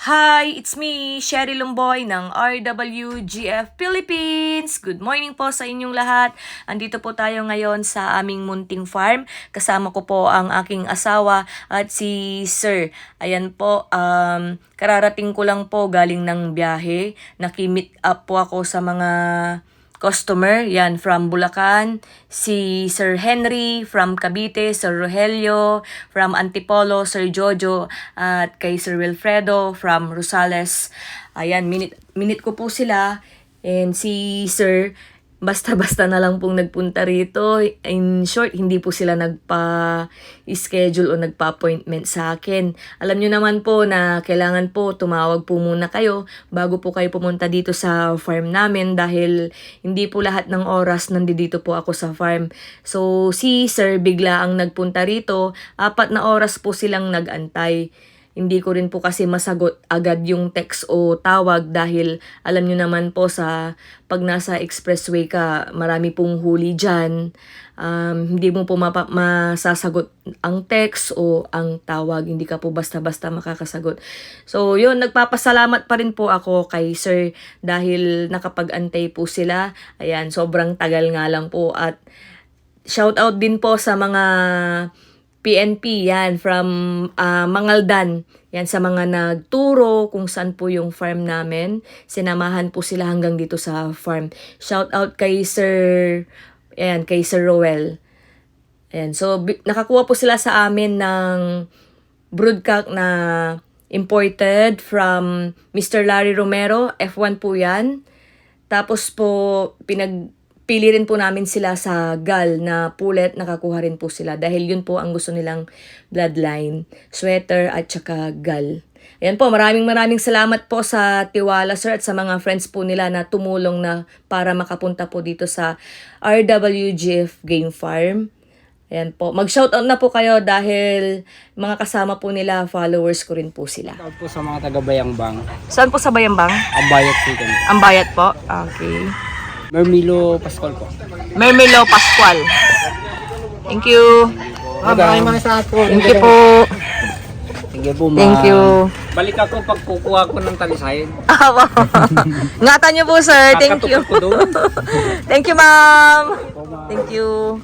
Hi, it's me, Sherry Lumboy ng RWGF Philippines. Good morning po sa inyong lahat. Andito po tayo ngayon sa aming munting farm. Kasama ko po ang aking asawa at si Sir. Ayan po, um, kararating ko lang po galing ng biyahe. Nakimit up po ako sa mga customer, yan, from Bulacan, si Sir Henry, from Cavite, Sir Rogelio, from Antipolo, Sir Jojo, at kay Sir Wilfredo, from Rosales. Ayan, minute, minute ko po sila, and si Sir, basta-basta na lang pong nagpunta rito. In short, hindi po sila nagpa-schedule o nagpa-appointment sa akin. Alam nyo naman po na kailangan po tumawag po muna kayo bago po kayo pumunta dito sa farm namin dahil hindi po lahat ng oras nandito po ako sa farm. So, si sir bigla ang nagpunta rito. Apat na oras po silang nagantay. Hindi ko rin po kasi masagot agad yung text o tawag dahil alam nyo naman po sa pag nasa expressway ka, marami pong huli dyan. Um, hindi mo po mapa- masasagot ang text o ang tawag. Hindi ka po basta-basta makakasagot. So, yun, nagpapasalamat pa rin po ako kay sir dahil nakapag-antay po sila. Ayan, sobrang tagal nga lang po at shout out din po sa mga PNP yan from ah, Mangaldan. Yan sa mga nagturo kung saan po yung farm namin. Sinamahan po sila hanggang dito sa farm. Shout out kay Sir ayan, kay Sir Roel. Ayan, so nakakuha po sila sa amin ng broodcock na imported from Mr. Larry Romero. F1 po yan. Tapos po, pinagpili rin po namin sila sa GAL na pulet, nakakuha rin po sila. Dahil yun po ang gusto nilang bloodline, sweater at saka GAL. Ayan po, maraming maraming salamat po sa Tiwala Sir at sa mga friends po nila na tumulong na para makapunta po dito sa RWGF Game Farm. Ayan po. Mag-shoutout na po kayo dahil mga kasama po nila, followers ko rin po sila. Shoutout po sa mga taga-Bayangbang. Saan po sa Bayambang? Abayat Chicken. Ang bayat po? Okay. Mermilo Pascual po. Mermelo Pascual. Thank you. Maraming mga salamat po. Thank you po. Thank you po, ma'am. Thank you. Balik ako pag kukuha ko ng talisayin. Ah, wow. Ngatan niyo po, sir. Thank you. Thank you, ma'am. Thank you.